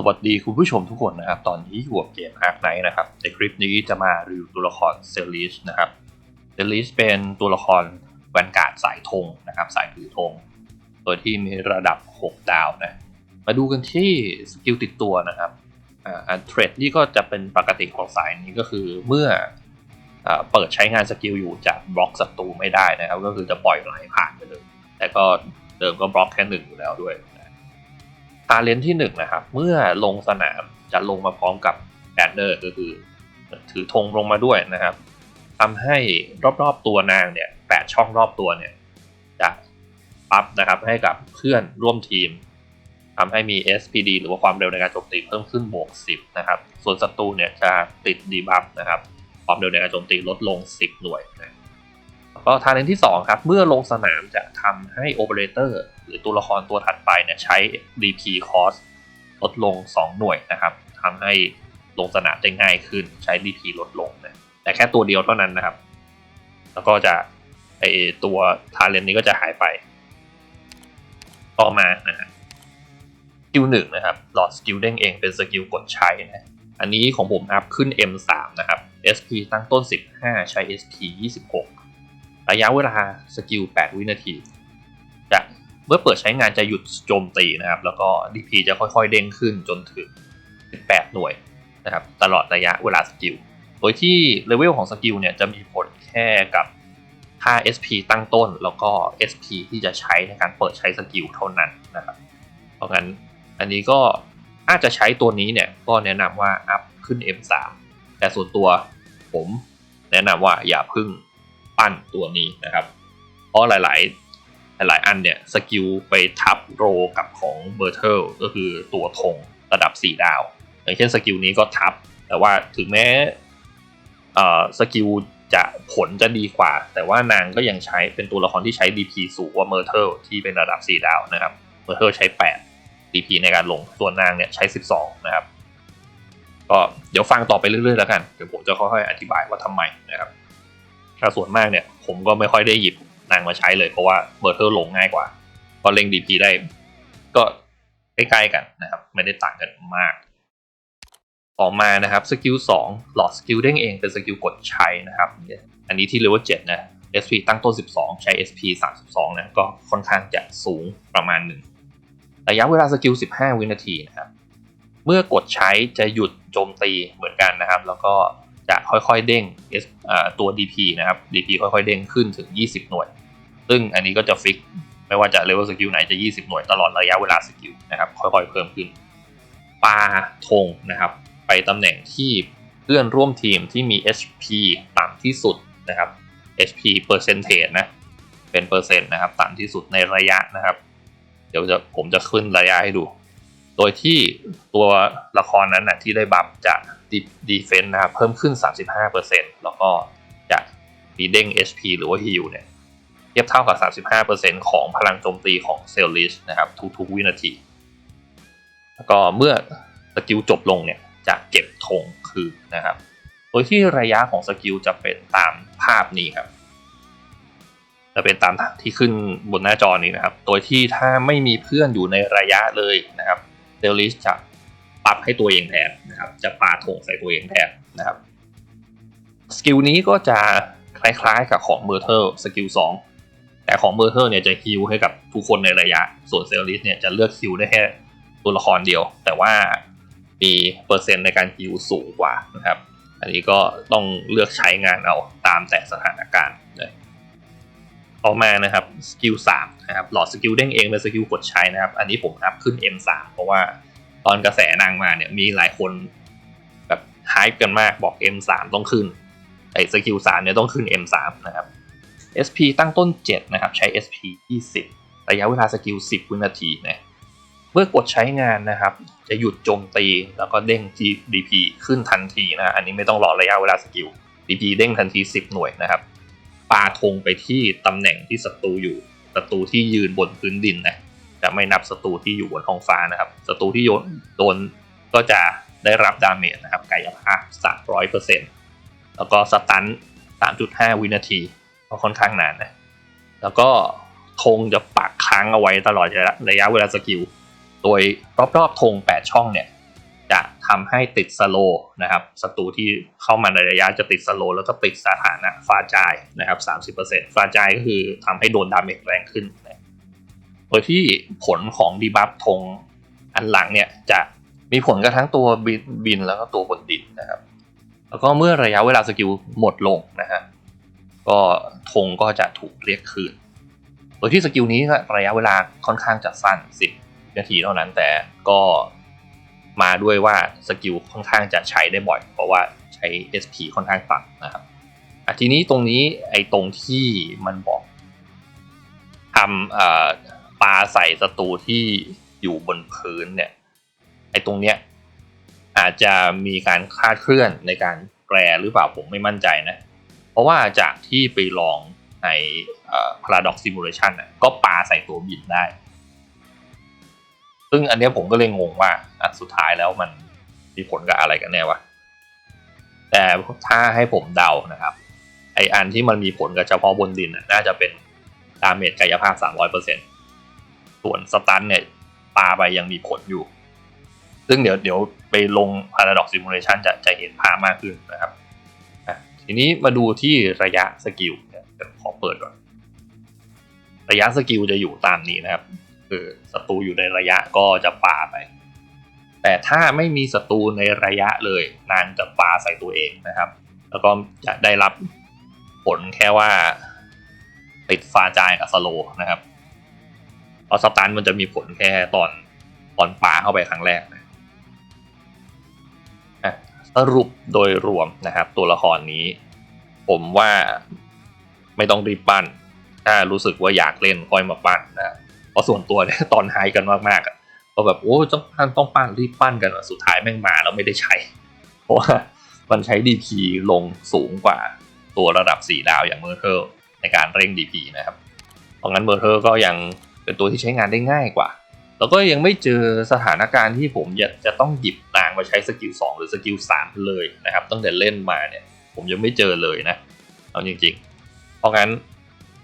สวัสดีคุณผู้ชมทุกคนนะครับ ตอนนี้อยู่กับเกม Ark Knight นะครับ ในคลิปนี้จะมารีวิวตัวละครเซลิชนะครับเซลิชเป็นตัวละครแวนการ์ดสายธงนะครับ สายถือธงโดยที่มีระดับ 6 ดาวนะ มาดูกันที่สกิลติดตัวนะครับอ่าอันเทรดนี่ก็จะเป็นปกติของสายนี้ก็คือเมื่ออ่าเปิดใช้งานสกิลอยู่จะบล็อกศัตรูไม่ได้นะครับ ก็คือจะปล่อยไหลผ่านไปเลยแต่ก็เดิมก็บล็อกแค่หนึ่งอยู่แล้วด้วย ทาเลนที่หนึ่งนะครับ เมื่อลงสนามจะลงมาพร้อมกับแบนเนอร์ก็คือ ถือธงลงมาด้วยนะครับทำให้รอบๆตัวนางเนี่ยแปดช่องรอบตัวเนี่ยจะปั๊บนะครับให้กับเพื่อนร่วมทีมทำให้มี SPD หรือว่าความเร็วในการโจมตีเพิ่มขึ้นบวก 10 นะครับ ส่วนศัตรูเนี่ยจะติดดีบัฟนะครับ ความเร็วในการโจมตีลดลง 10 หน่วยนะ ก็ทาเลนที่2ครับเมื่อลงสนามจะทำให้โอเปอเรเตอร์หรือตัวละครตัวถัดไปเนี่ยใช้ DP cost ลดลง 2 หน่วยนะครับทำให้ลงสนามได้ง่ายขึ้นใช้ DP ลดลงนะแต่แค่ตัวเดียวเท่านั้นนะครับ แล้วก็จะไอตัวทาเลนนี้ก็จะหายไป ต่อมานะฮะสกิลหนึ่งนะครับหลอดสกิลเด้งเองเป็นสกิลกดใช้นะอันนี้ของผมอัพขึ้น M3 นะครับ SP ตั้งต้น 15 ใช้ SP 26 ระยะเวลาสกิล 8 วินาที จะเมื่อเปิดใช้งานจะหยุดโจมตีนะครับ แล้วก็ DP จะค่อยๆเด้งขึ้นจนถึง 18 หน่วยนะครับ ตลอดระยะเวลาสกิล โดยที่เลเวลของสกิลเนี่ยจะมีผลแค่กับค่า SP ตั้งต้น แล้วก็ SP ที่จะใช้ในการเปิดใช้สกิลเท่านั้นนะครับ เพราะงั้นอันนี้ก็ถ้าจะใช้ตัวนี้เนี่ยก็แนะนำว่าอัพขึ้น M3 แต่ส่วนตัวผมแนะนำว่าอย่าพึ่ง ปั้นตัวนี้นะครับ เพราะหลายๆ หลายๆ อันเนี่ยสกิลไปทับโรกับของเบอร์เทลก็คือตัวธงระดับ 4 ดาว อย่างเช่นสกิลนี้ก็ทับ แต่ว่าถึงแม้สกิลจะผลจะดีกว่า แต่ว่านางก็ยังใช้เป็นตัวละครที่ใช้ DP สูงกว่าเมอร์เทลที่เป็นระดับ 4 ดาวนะครับ เมอร์เทลใช้ 8 DP ในการลง ตัวนางเนี่ยใช้ 12 นะครับ ก็เดี๋ยวฟังต่อไปเรื่อยๆแล้วกัน เดี๋ยวผมจะค่อยๆอธิบายว่าทำไมนะครับ ถ้าส่วนมากเนี่ย ผมก็ไม่ค่อยได้หยิบนางมาใช้เลย เพราะว่าเมอร์เทลลงง่ายกว่าก็เล็ง DP ได้ ก็ใกล้ๆกันนะครับ ไม่ได้ต่างกันมาก ต่อมานะครับสกิล2หลอดสกิลเด้งเองเป็นสกิลกดใช้นะครับ อันนี้ที่เลเวล7นะ SP ตั้งต้น 12 ใช้ SP 32 นะ ก็ค่อนข้างจะสูงประมาณหนึ่งระยะเวลาสกิล 15 วินาทีนะครับ เมื่อกดใช้จะหยุดโจมตีเหมือนกันนะครับ แล้วก็ จะค่อยๆเด้งตัว DP นะครับ DP ค่อยๆเด้งขึ้นถึง 20 หน่วย ซึ่งอันนี้ก็จะฟิกไม่ว่าจะเลเวลสกิลไหนจะ 20 หน่วยตลอดระยะเวลาสกิลนะครับค่อยๆเพิ่มขึ้นปาธงนะครับ ไปตำแหน่งที่เพื่อนร่วมทีมที่มี HP ต่ำที่สุดนะครับ HP เปอร์เซนเทนะเป็นเปอร์เซ็นต์นะครับต่ำที่สุดในระยะนะครับ เดี๋ยวจะผมจะขึ้นระยะให้ดู โดยที่ตัวละครนั้นนะที่ได้บัฟจะดีเฟนต์นะครับเพิ่มขึ้น 35%แล้วก็จะมีเด้ง HP หรือว่า Heal เนี่ยเทียบเท่ากับ 35%ของพลังโจมตีของเซลลิชนะครับทุกๆวินาที แล้วก็เมื่อสกิลจบลงเนี่ยจะเก็บธงคืนนะครับ โดยที่ระยะของสกิลจะเป็นตามภาพนี้ครับ จะเป็นตามที่ขึ้นบนหน้าจอนี้นะครับ โดยที่ถ้าไม่มีเพื่อนอยู่ในระยะเลยนะครับ เดลิสจะปรับให้ตัวเองแทนนะครับ จะปาธงใส่ตัวเองแทนนะครับ สกิลนี้ก็จะคล้ายๆกับของเมอร์เทลสกิล2แต่ของเมอร์เทลเนี่ยจะฮิลให้กับทุกคนในระยะ ส่วนเซลลิสเนี่ยจะเลือกฮิลได้แค่ตัวละครเดียว แต่ว่ามีเปอร์เซ็นต์ในการฮิลสูงกว่านะครับ อันนี้ก็ต้องเลือกใช้งานเอาตามแต่สถานการณ์ นะต่อมานะครับสกิล3นะครับหลอดสกิลเด้งเองเป็นสกิลกดใช้นะครับ อันนี้ผมอัพขึ้น M3 เพราะว่าตอนกระแสนางมาเนี่ยมีหลายคนแบบฮายกันมากบอก M3 ต้องขึ้นไอ้สกิล3เนี่ยต้องขึ้น M3 นะครับ SP ตั้งต้น 7 นะครับ ใช้ SP 20 ระยะเวลาสกิล 10 วินาทีนะเมื่อกดใช้งานนะครับ จะหยุดโจมตีแล้วก็เด้ง DP ขึ้นทันทีนะ อันนี้ไม่ต้องรอระยะเวลาสกิล DP เด้งทันที 10 หน่วยนะครับ ปาธงไปที่ตำแหน่งที่ศัตรูอยู่ศัตรูที่ยืนบนพื้นดินนะจะไม่นับศัตรูที่อยู่บนท้องฟ้านะครับศัตรูที่โยนโดนก็จะได้รับดาเมจนะครับกายภาพ 300%แล้วก็สตัน 3.5 วินาทีก็ค่อนข้างนานนะแล้วก็ธงจะปักค้างเอาไว้ตลอดระยะเวลาสกิล โดยรอบๆธง 8 ช่องเนี่ย ทำให้ติดสโลนะครับศัตรูที่เข้ามาในระยะจะติดสโลแล้วก็ติดสถานะฟาจายนะครับ30%ฟาจายก็คือทำให้โดนดาเมจแรงขึ้น โดยที่ผลของดีบัฟธงอันหลังเนี่ยจะมีผลกับทั้งตัวบินบนแล้วก็ตัวบนดินนะครับ แล้วก็เมื่อระยะเวลาสกิลหมดลงนะฮะก็ธงก็จะถูกเรียกคืน โดยที่สกิลนี้ก็ระยะเวลาค่อนข้างจะสั้น10นาทีเท่านั้นแต่ก็ มาด้วยว่าสกิลค่อนข้างจะใช้ได้บ่อย เพราะว่าใช้ SP ค่อนข้างต่ำนะครับอะทีนี้ตรงนี้ไอ้ตรงที่มันบอกทำปลาใส่ศัตรูที่อยู่บนพื้นเนี่ยไอ้ตรงเนี้ยอาจจะมีการคลาดเคลื่อนในการแปลหรือเปล่าผมไม่มั่นใจนะ เพราะว่าจากที่ไปลองในเอ่อ Paradox Simulation นะก็ปลาใส่ตัวบินได้ ซึ่งอันนี้ผมก็เลยงงว่าอะสุดท้ายแล้วมันมีผลกับอะไรกันแน่วะแต่ถ้าให้ผมเดานะครับ ไออันที่มันมีผลกับเฉพาะบนดินน่าจะเป็นดาเมจกายภาพ 300%ส่วนสตันเนี่ยปาไปยังมีผลอยู่ ซึ่งเดี๋ยวเดี๋ยวไปลง Paradox Simulation จะจะเห็นภาพมากขึ้นนะครับ ทีนี้มาดูที่ระยะสกิลขอเปิดก่อน ระยะสกิลจะอยู่ตามนี้นะครับ คือศัตรูอยู่ในระยะก็จะปาไป แต่ถ้าไม่มีศัตรูในระยะเลยนานจะปาใส่ตัวเองนะครับ แล้วก็จะได้รับผลแค่ว่าติดฟาจายกับสโลนะครับเพราะสตันมันจะมีผลแค่ตอนตอนปาเข้าไปครั้งแรกนะสรุปโดยรวมนะครับ ตัวละครนี้ ผมว่าไม่ต้องรีบปั้น ถ้ารู้สึกว่าอยากเล่นค่อยมาปั้นนะ ราะส่วนตัวเนี่ยตอนไฮกันมากๆอะก็แบบโอ้ต้องปั้นต้องปั้นรีบปั้นกันสุดท้ายแม่งมาแล้วไม่ได้ใช้ เพราะว่ามันใช้ DP ลงสูงกว่าตัวระดับ 4 ดาวอย่างเมอร์เทอร์ในการเร่ง DP นะครับ เพราะงั้นเมอร์เทอร์ก็ยังเป็นตัวที่ใช้งานได้ง่ายกว่า แล้วก็ยังไม่เจอสถานการณ์ที่ผมจะจะต้องหยิบนางมาใช้สกิล2หรือสกิล3เลยนะครับ ตั้งแต่เล่นมาเนี่ยผมยังไม่เจอเลยนะ เอาจริงๆ เพราะงั้น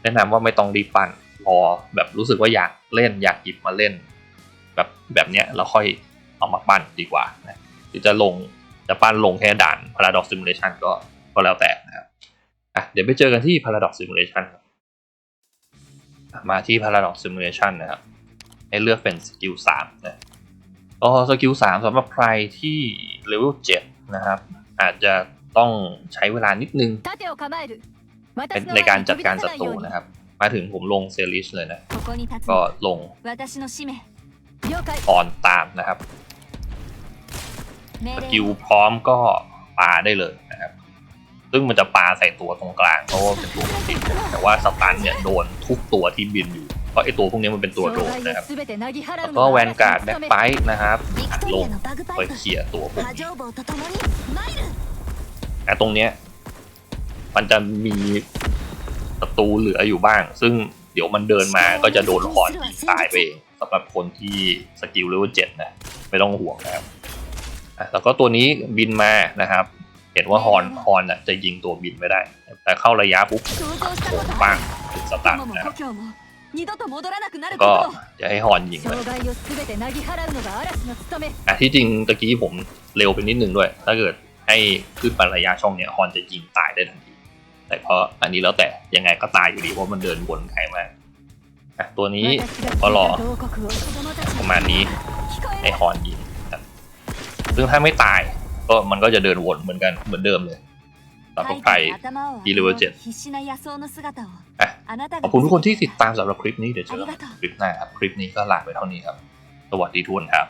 แนะนำว่าไม่ต้องรีบปั้น พอแบบรู้สึกว่าอยากเล่นอยากหยิบมาเล่น แบบแบบเนี้ยเราค่อยเอามาปั้นดีกว่านะหรือจะลงจะปั้นลงแค่ด่าน Paradox Simulation ก็ก็แล้วแต่นะครับอะเดี๋ยวไปเจอกันที่ Paradox Simulation มาที่ Paradox Simulation นะครับ ให้เลือกเป็นสกิลสามนะก็สกิลสามสำหรับใครที่เลเวลเจ็ดนะครับ อาจจะต้องใช้เวลานิดนึง ในการจัดการศัตรูนะครับ มาถึงผมลงเซลิชเลยนะ ก็ลงออนตามนะครับสกิลพร้อมก็ปาได้เลยนะครับ ซึ่งมันจะปาใส่ตัวตรงกลางเพราะว่าเป็นตัวติดแต่ว่าสตันเนี่ยโดนทุกตัวที่บินอยู่ เพราะไอตัวพวกนี้มันเป็นตัวโดนนะครับ แล้วก็แวนการ์ดแบ็คไบต์นะครับลงไปเคลียร์ตัวพวกนี้แต่ตรงเนี้ยมันจะมี ตูเหลืออยู่บ้าง ซึ่งเดี๋ยวมันเดินมาก็จะโดนคอนยิงตายไปเองสำหรับคนที่สกิลเลเวลเจ็ดนะไม่ต้องห่วงแล้วแล้วก็ตัวนี้บินมานะครับ เห็นว่าฮอนฮอนจะยิงตัวบินไม่ได้ แต่เข้าระยะปุ๊บโผปังถึงสตาร์ทนะก็จะให้ฮอนยิงเลยอ่ที่จริงตะกี้ผมเร็วไปนิดนึงด้วย ถ้าเกิดให้ขึ้นไประยะช่องเนี้ยฮอนจะยิงตายได้ทันที แต่าะอันนี้แล้วแต่ยังไงก็ตายอยู่ดีเพราะมันเดินวนไกลมากตัวนี้ก็รอประมาณนี้ไอฮอนยิงซึ่งถ้าไม่ตายก็มันก็จะเดินวนเหมือนกันเหมือนเดิมเลยเราต้องไปทีเลเวลเจ็ดขอบคุณทุกคนที่ติดตามสำหรับคลิปนี้เดี๋ยวเจอคลิปหน้าครับ คลิปนี้ก็ลาไปเท่านี้ครับ สวัสดีทุกคนครับ